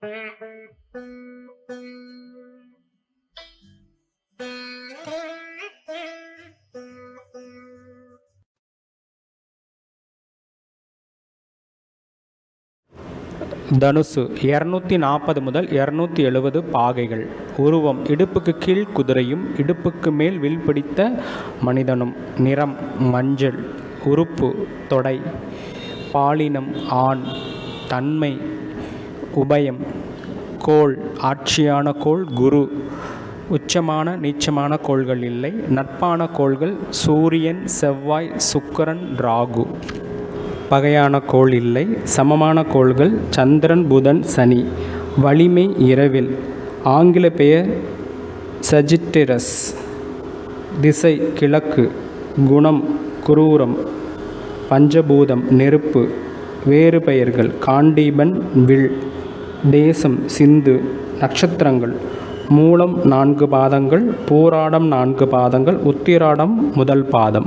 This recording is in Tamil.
தனுசு இரநூத்தி நாற்பது முதல் இரநூத்தி எழுபது பாகைகள். உருவம் இடுப்புக்கு கீழ் குதிரையும் இடுப்புக்கு மேல் வில் பிடித்த மனிதனும். நிறம் மஞ்சள். உறுப்பு தொடை. பாலினம் ஆண். தன்மை உபயம். கோள் ஆட்சியான கோள் குரு. உச்சமான நீச்சமான கோள்கள் இல்லை. நட்பான கோள்கள் சூரியன் செவ்வாய் சுக்கரன் ராகு. பகையான கோள் இல்லை. சமமான கோள்கள் சந்திரன் புதன் சனி. வலிமை இரவில். ஆங்கில பெயர் சஜிட்டிரஸ் திசை கிழக்கு. குணம் குரூரம். பஞ்சபூதம் நெருப்பு. வேறு பெயர்கள். காண்டீபன் வில். தேசம் சிந்து நட்சத்திரங்கள். மூலம் நான்கு பாதங்கள் பூராடம் நான்கு பாதங்கள் உத்திராடம் முதல் பாதம்.